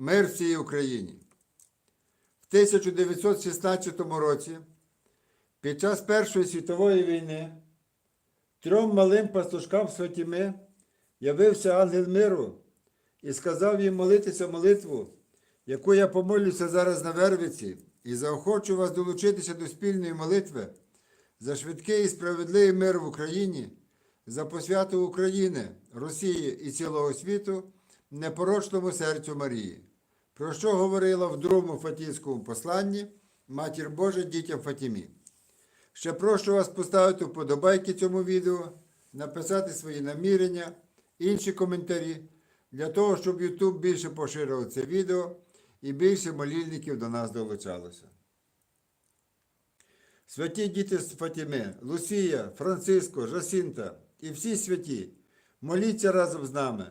Мир всій Україні. В 1916 році, під час Першої світової війни, трьом малим пастушкам Святіми явився ангел миру і сказав їм молитися молитву, яку я помолюся зараз на Вервиці, і заохочу вас долучитися до спільної молитви за швидкий і справедливий мир в Україні, за посвяту України, Росії і цілого світу непорочному серцю Марії, про що говорила в другому Фатійському посланні Матір Божа дітям Фатімі. Ще прошу вас поставити вподобайки цьому відео, написати свої намірення, інші коментарі, для того, щоб YouTube більше поширював це відео і більше молільників до нас долучалося. Святі діти з Фатіми, Лусія, Франциско, Жасінта і всі святі, моліться разом з нами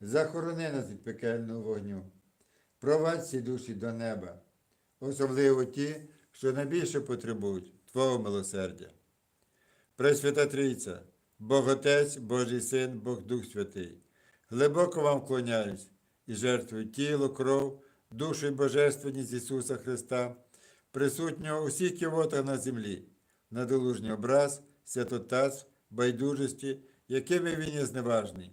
захорони нас від пекельного вогню, провадь всі душі до неба, особливо ті, що найбільше потребують Твого милосердя. Пресвята Трійця, Бог Отець, Божий Син, Бог Дух Святий, глибоко вам вклоняюсь і жертвую тіло, кров, душу і божественність Ісуса Христа, присутнього у всіх кивотах на землі, надолужній образ, святотатств, байдужості, якими він є зневажний,